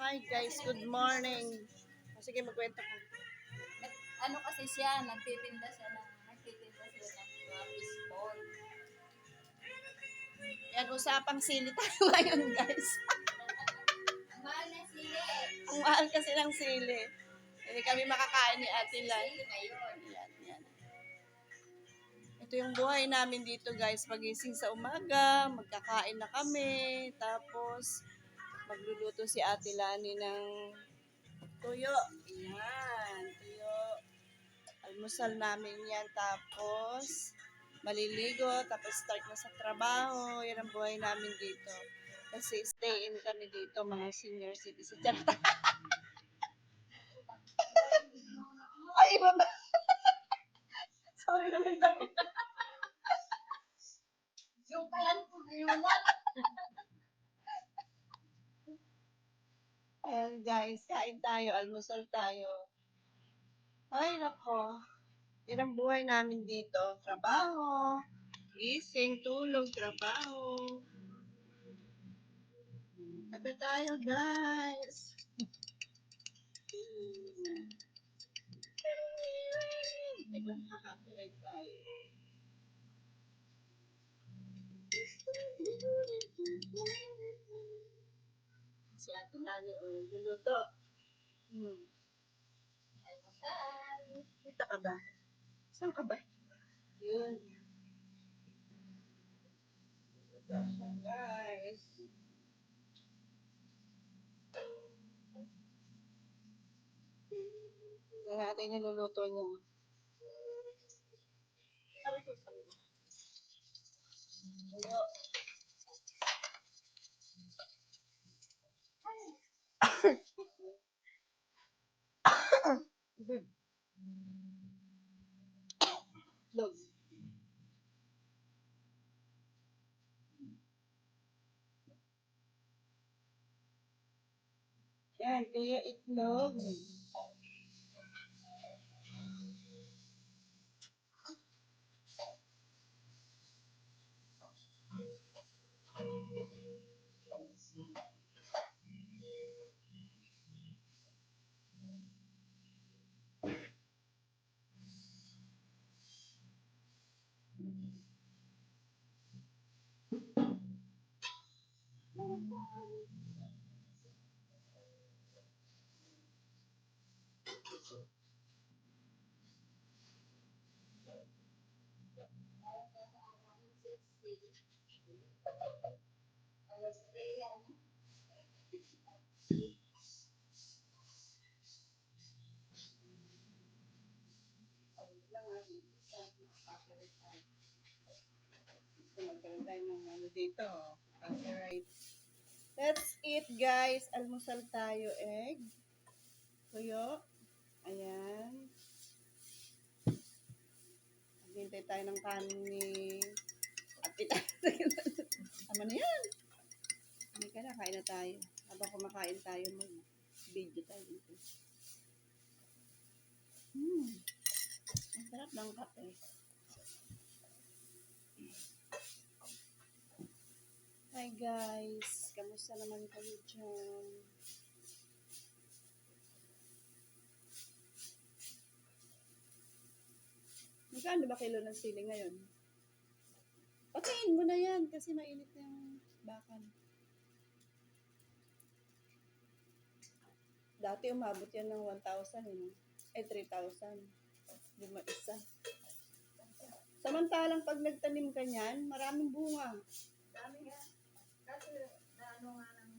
Hi guys, good morning. O, Sige, magkwento. Nag- ano kasi siya, nagtitinda siya ng, nagtitinda siya ng mga fishball. Yan, usapang sili tayo ngayon guys. Ang mahal na sili. Ang mahal kasi ng sili. Hindi kami makakain ni Ate Lan. Sili ngayon. Yan, yan. Ito yung buhay namin dito guys. Pagising sa umaga, magkakain na kami. Tapos, magluluto si Ate Lani ng tuyo. Yan, tuyo. Almusal namin yan. Tapos, maliligo. Tapos, start na sa trabaho. Yan ang buhay namin dito. Kasi stay in kami dito, mga senior citizen. Ay, iba ba? Sorry naman tayo. Yung kalan ko ngayon na. Ayan guys, kain tayo, almusal tayo. Ay, nako. Yan ang buhay namin dito. Trabaho, gising, tulog, trabaho. Tabi tayo, guys. Nagkakapirate tayo. Si Ate Lani, o, luluto. Hmm. Kita ka ba? Saan ka ba? Yun. Guys. Ito natin niluluto niya. Sabi ko sa iyo. Tuyo. Log. Yan, kaya itlog. Magkaroon tayo dito. Alright. Let's eat, guys. Almusal tayo. Egg. Tuyo. Ayan. Maghintay tayo ng kanin ni Ate Tama na yan. Hindi ka na, kain na tayo. Habang kumakain tayo, mag-video tayo dito. Hmm. Ang sarap ng kape. Hi guys, kamusta naman kayo dyan? Magkano ba kilo ng sili ngayon? Patayin mo na yan kasi mainit na yung bakan. Dati umabot yan ng 1,000 eh. Eh, 3,000. Lima isa. Samantalang pag nagtanim ka niyan, maraming bunga. Dami nga. Kasi na ano nga ng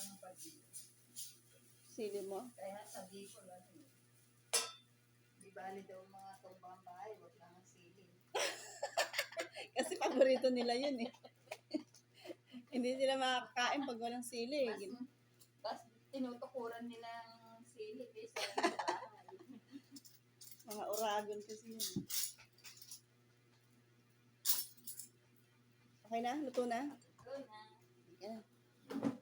ano, pagdito. Sili mo. Kaya sabi ko ano eh. Di bali daw mga tumbang bahay, wag lang ang sili. Kasi paborito nila yun eh. Hindi sila makakain pag walang sili. eh. Tapos, tapos tinutukuran nila ang sili kaysa sa bahay. Mga oragon kasi yun. Okay na? Luto na? Ito na. Yan.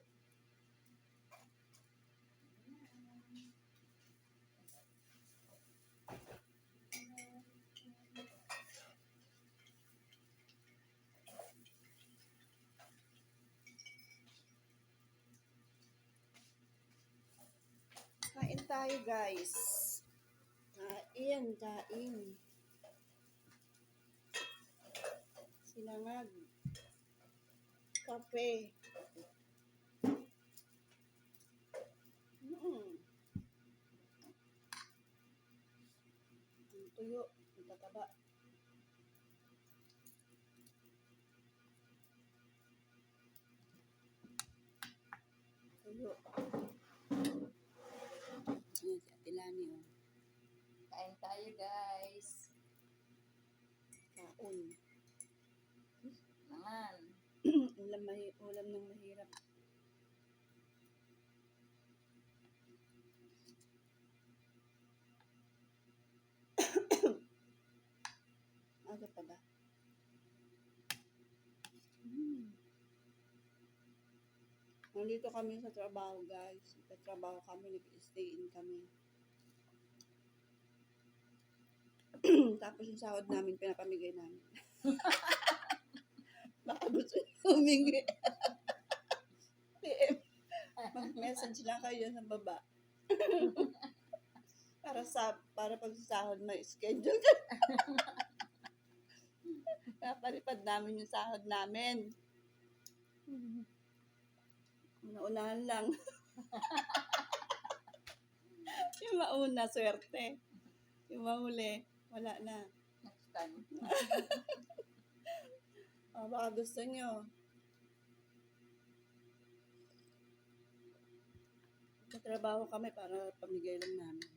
tayo guys. Kain, kain. Sinangag. Kape. Mm. Ang tuyo, ang tataba. Tuyo. Ayan si Ate Lani, oh. Kain tayo guys. Kaon. Naman. ulam, mahi ulam ng mahirap. Aga pa ba? Mm. Nandito kami sa trabaho, guys. Nagtatrabaho kami, nag-stay in kami. Tapos yung sahod namin, pinapamigay namin. Baka gusto niyo humingi. Mag-message lang kayo sa baba. para sa para pag sahod may schedule ka. Napalipad namin yung sahod namin. Naunahan lang. yung mauna, swerte. Yung mahuli, wala na. Next time. O, baka gusto nyo. Katrabaho kami para pamigay lang namin.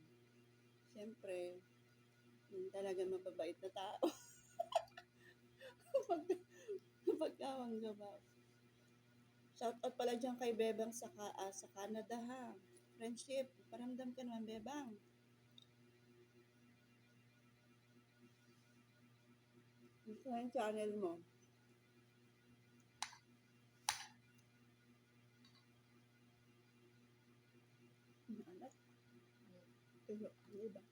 Siyempre, yun talaga mababait na tao. Kapag, kapag kawang gabaw. Shout out pala dyan kay Bebang sa, ah, sa Canada ha. Friendship, paramdam ka naman Bebang. Na yung channel mo. Alat. Tuyo. Ang iba.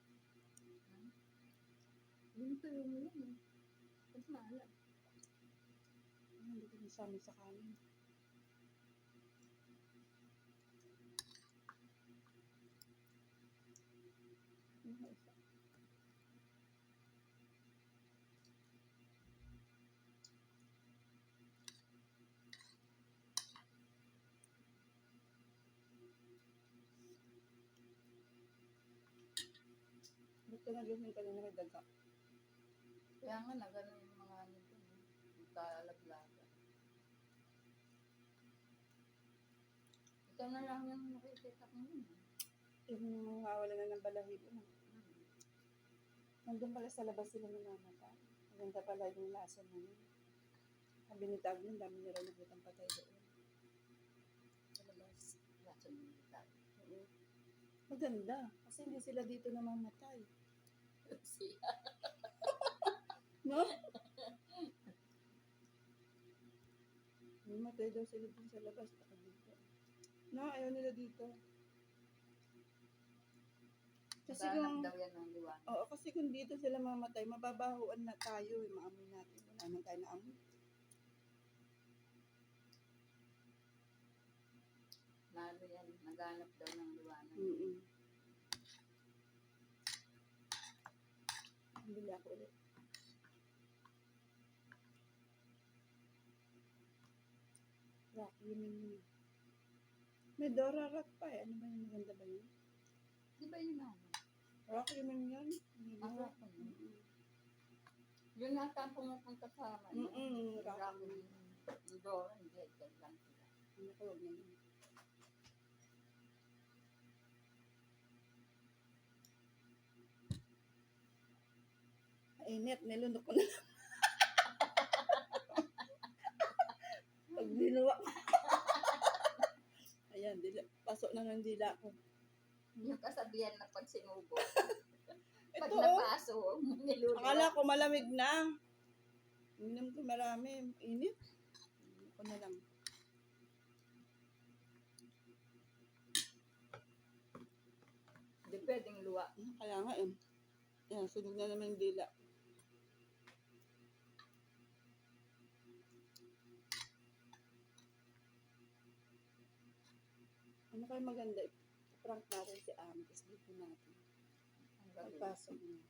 Yung tuyo mo yun eh. Ba't maalat? Hindi ko nasama sa kanin. Isa? Ba't ka nagising kanina may daga? Kaya nga na gano'n yung mga ano dun. Magkalaglaga. Ikaw na lang yung nakikita ko yun. Yung mawawala na ng balahibo mo. Nandun pala sa labas sila namamatay. Maganda pala yung lasa na yun. Sabi ni Tagno, dami nila nakitang patay doon. Sa labas. Kaso hindi tayo. Oo. Maganda. Kasi hindi sila dito namamatay. Siya. No? Mamatay daw sila dun sa labas. Baka dito. No, ayaw nila dito. Kasi kung, daw yan ng liwanag. oo, kasi kung dito sila mamatay, mababahuan na tayo, eh, maamoy natin. Wala nang tayo na amoy. Lalo yan. Naghanap daw ng liwanag. Mm-mm. Bili ako ulit. Rock, yun yun yun. May Dora Rock pa eh. Ano ba yung maganda ba yun? Di ba yun ano? Rock yun yun yun. Ah, rock yun. Nata ang pumupunta sa ano. Mm-mm. Rock Rock yun. yun. Yung Dora, hindi. Dyan lang sila. Ano ko, na yun. Mainit, nilunok ko na lang. Pag dinuwa ko. Ayan, dila, pasok na ng dila ko. Yung kasabihan na pag sinubo. pag Ito, oh. napaso, niluluwa. Akala ko malamig na. Inom ko marami. Init. Inom ko na lang. Di pwedeng luwa. Ah, Kaya nga eh. Yan, sunog na naman yung dila. Ano kayo maganda? Prank natin si Ami, tapos dito natin. Pagpasok niya.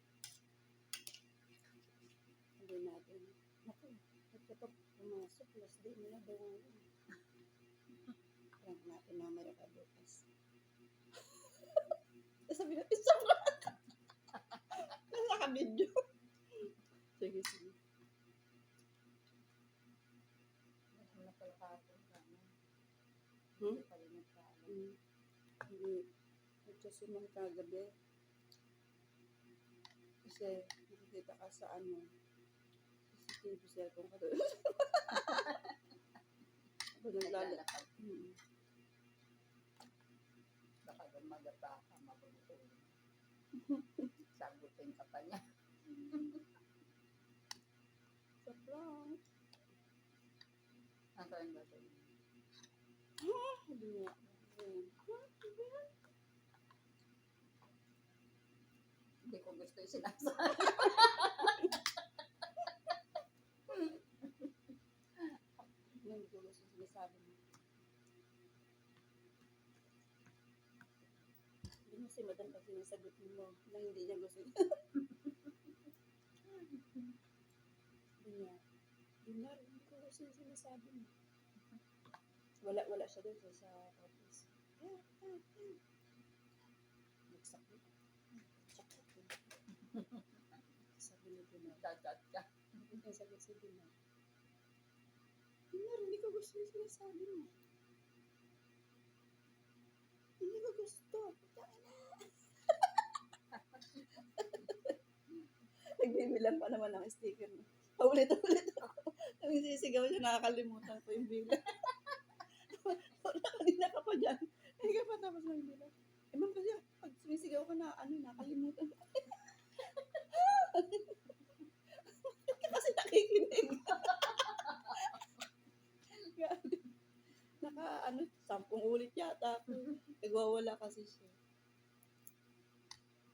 Hindi natin. Naku, nagkapag pumasok, last day mo na daw ngayon. Prank natin mamaya pa bukas. Sabi natin, isa prank! Nasa ka-video. Sige, sige. Ano na pala ano? Hmm? Hindi pala nagkaalam. Mm. Hindi. Nagsasimang kagabi. Kasi nakikita ka sa ano, CCTV cellphone ka doon. Ako naglala. Naglalakad. Mm. Baka gumagapa ka, mabulutulin. Sagutin ka pa niya. Sa prank. Ang gagawin. Hindi ko gusto yung sinasabi. Hindi ko gusto sinasabi mo. Hindi mo si madam kasi nasagutin mo na hindi niya gusto. Hindi niya. Hindi ko gusto yung sinasabi mo. Wala, wala siya doon sa, sa office. Ah, ah, ah. Nagsakit. Nagsakit. eh. Sabi Dadat ka. Ang sabi si Dinar. Dinar, hindi ko gusto yung sinasabi mo. Hindi ko gusto. Tangina. Nagbibilang pa naman ng sticker mo. Paulit-ulit ako. Nang sisigaw siya, nakakalimutan ko yung bilang. Wala, ka pa dyan. Hindi ka pa tapos ng bilang. Eh, ma'am, kasi pag sumisigaw ka na, ano, nakalimutan ko. nakikinig. Naka, ano, sampung ulit yata. Nagwawala kasi siya.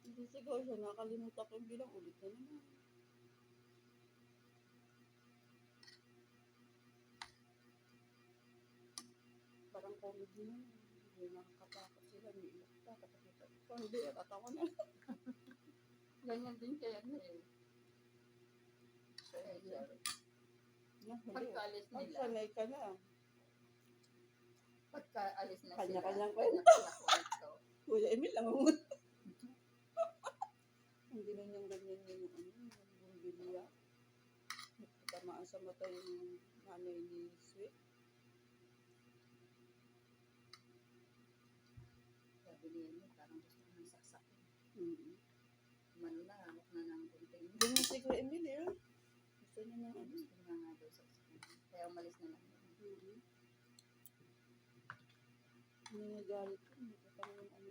Hindi sigaw siya, nakalimutan ko yung bilang ulit na naman. Parang comedy na. Hindi nakakatakot sila. May iyak pa. Katakita. Ikaw hindi, tatawa na. Ganyan din kaya niya eh. Kaya siya. Yan, hindi. Pagkaalis nila, Magsanay ka na. pagkaalis na sila, Kanya-kanyang kwento. Kuya Emil, lang mo. Hindi na niyang ganyan yung ano, yung bumbilya. Tamaan sa mata yung nanay ni Sweet. Sabi niya niya, parang gusto nang saksakin. Mm-hmm. Mano na, hanap na ng kunting. Ganyan si Kuya Emil eh. Oh. Gusto niya ng ano. Gusto niya nga daw saksakin. Kaya umalis na lang. yun. Mm-hmm. Nangyagalit ko. Nakita mo yung ano.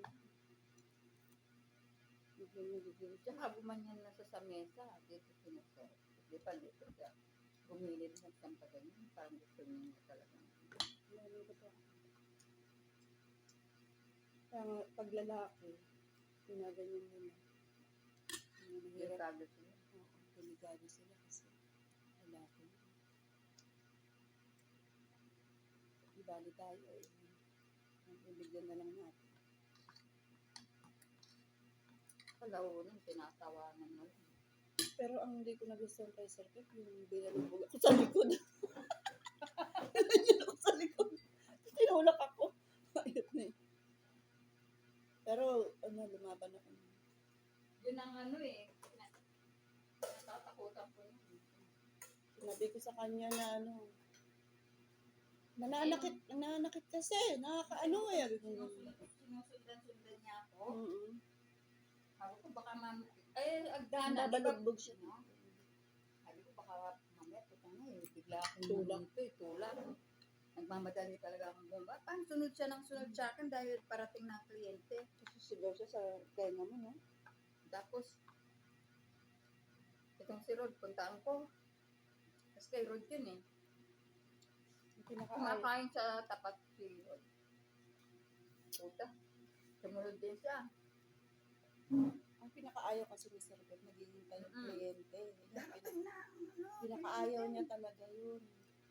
Biglang nagigil siya. Tsaka bumanyan na siya sa mesa. Dito sinasar. Di pa dito siya. Bumilid na siyang pa ganyan. Parang gusto niya na talaga. Ano ko to? Kaya pag lalaki, ginaganyan mo na. Delikado siya. Oo, delikado sila kasi lalaki. Ibali tayo eh. Ibigyan na lang natin. Kalaunan, tinatawanan mo. Pero ang hindi ko nagustuhan kay Sir Pep, yung binalubog ako sa likod. Binalubog ako sa likod. Tinulak ako. Ayot na eh. Pero, ano, lumaban ako. Yun ang ano eh. Natatakutan ko yun. Sinabi ko sa kanya na ano, nananakit, nananakit kasi, nakakaano eh. Sinusundan-sundan niya ako. Oo. Sabi ko baka mam... Ay, agdana. Nabalugbog siya. No? Sabi ko baka mamaya puta na eh. Bigla akong Tulak. dito eh. Tulak. Nagmamadali talaga akong bumba. Parang sunod siya ng sunod sa akin dahil parating na kliyente. Kasi sigaw siya sa tenga mo, no? Tapos, itong si Rod, puntaan ko. Tapos kay Rod yun eh. Pinakaayaw. Kumakain sa tapat si Rod. Puta. Sumunod din siya. Ang pinakaayaw kasi ni Sir Pep, naghihintay yung Mm. kliyente. Yung pina- Dating na. Ano, Pinakaayaw niya talaga yun.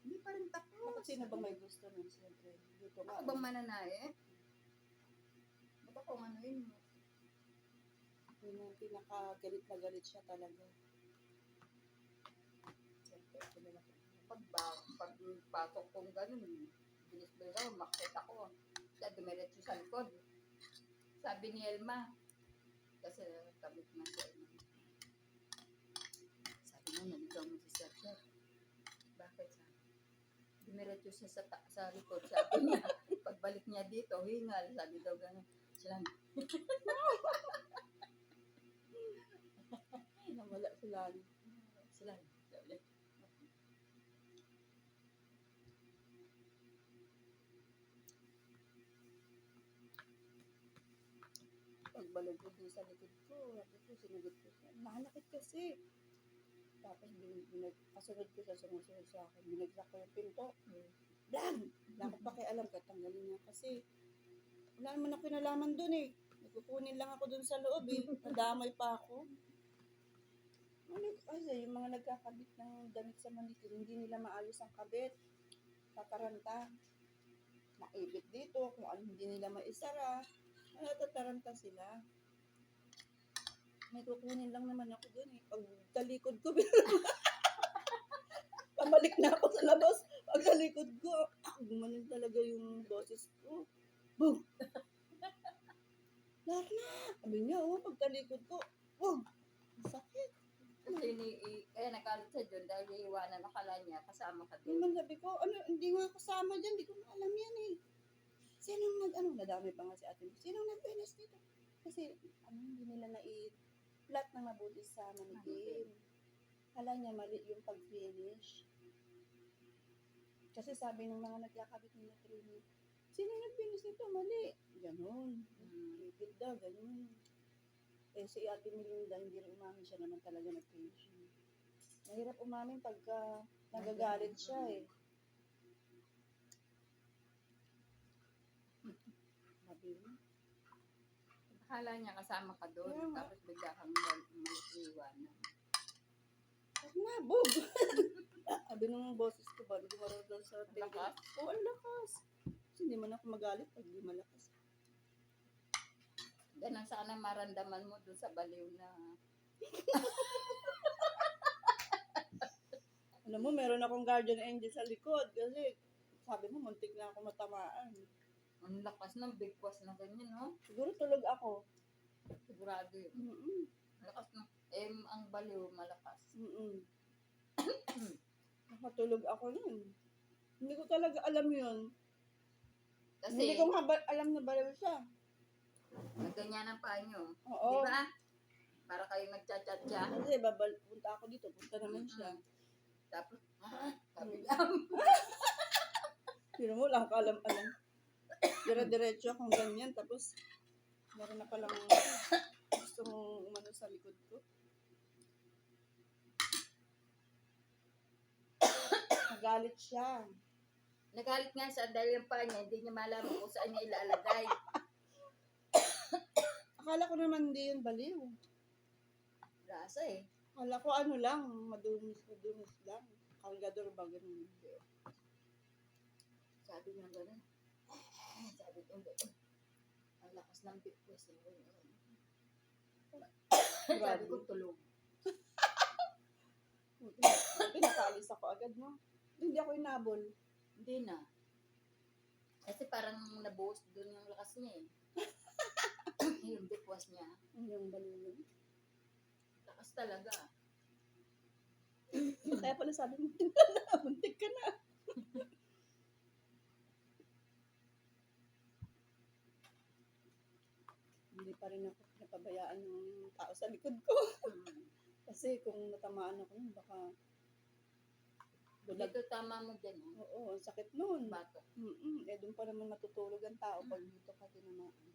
Hindi pa rin tapos. Bakit sino ba may gusto nun? Siyempre, dito ka. Ako bang mananae? Aba kung ano yun. Yun ang pinakagalit na galit siya talaga. Siyempre, pinalaki. Ba, pag pasok kong ganun, bilis-bilis ako, makit ako. Kaya dumiretso sa likod. Sabi ni Elma, kasi kabit na si Elma. Sabi mo, naligaw mo si Sir. Bakit sabi? Dumiretso siya sa, ta- sa likod. Sabi niya, pagbalik niya dito, hingal. Sabi daw gano'n. Sila, Nawala sila. sila. Ko dun sa likod ko, sabi ko, sinagot ko siya. Nakalakit kasi. Tapos bin- binag- kasunod ko siya, sumusunod sa akin. Binagsak ko yung pinto. Blam! Wala ko pa kay alam, katanggalin niya. Kasi, wala naman ako kinalaman dun eh. Nagkukunin lang ako dun sa loob eh. Nadamay pa ako. Ano, kasi yung mga nagkakabit ng damit sa manikin, hindi nila maayos ang kabit. Tataranta. Maibit dito, kung ano hindi nila maisara. Natataranta sila. May kukunin lang naman ako dun eh. Pag talikod ko, pabalik na ako sa labas. Pag talikod ko, ah, gumanon talaga yung boses ko. Boom! Larna! Sabi niya, oh, pag talikod ko, boom! Ang sakit. Kasi ni, kaya nagalit siya dun dahil iiwanan akala niya kasama ka dun. Naman sabi ko, ano, hindi nga kasama dyan, hindi ko na alam yan eh. Sinong nag, ano, nadami pa nga si ate. Sinong nag-finish dito? Kasi, ano, hindi nila na-flat na mabuti sa manigin. Kala niya mali yung pag-finish. Kasi sabi ng mga nagkakabit nila training, sino nag-finish nito? Mali. Ganon. Ipit daw, ganun. Eh, si Ate Melinda, hindi rin umamin siya naman talaga nag-finish. Mahirap umamin pagka nagagalit siya eh. Mo, Akala niya kasama ka doon, tapos bigla kang mal- maliiwanan. Huwag na, bog! Sabi nung boses ko ba, hindi marunong daw sa Ang lakas? Oo, ang lakas. Kasi hindi man ako magalit pag di malakas. Ganun sana maramdaman mo doon sa baliw na Alam mo, meron akong guardian angel sa likod kasi sabi mo, muntik na ako matamaan. Ang lakas ng big boss na ganyan, no? Siguro tulog ako. Sigurado yun. Mm-mm. Ang Lakas ng, eh, ang baliw malakas. Mm-mm. Nakatulog ako nun. Hindi ko talaga alam yun. Hindi Kasi, ko nga ba- alam na baliw siya. ganyan ang paa nyo. Oo. Di ba? Para kayo nagchat-chat siya. Kasi babal, punta ako dito, punta naman siya. Tapos, ah, sabi lang. Pero mo lang kaalam-alam. Dire-diretso akong ganyan, tapos meron na palang gusto mong umano sa likod ko. Nagalit siya. Nagalit nga siya dahil yung paa niya, hindi niya malaman kung saan niya ilalagay. Akala ko naman hindi yun baliw. Rasa eh. Akala ko ano lang, madumis, madumis lang. Kalgador ba ganun? Sabi niya gano'n. Sabi ko. Ang lakas ng big eh. Sabi ko, tulog. Buti nakalis ako agad, no? Hindi ako inabol. Hindi na. Kasi parang nabuhos doon yung lakas niya eh. yung big boss niya. Ano yung yun? Lakas talaga. Kaya pala sabi mo, buntik ka na. Hindi pa rin ako napabayaan ng tao sa likod ko. Kasi kung natamaan ako nun, baka bulag. Dito tama mo dyan. Oh. Oo, ang sakit nun. Bato. Mm-mm. Eh, doon pa naman matutulog ang tao pag dito ka tinamaan.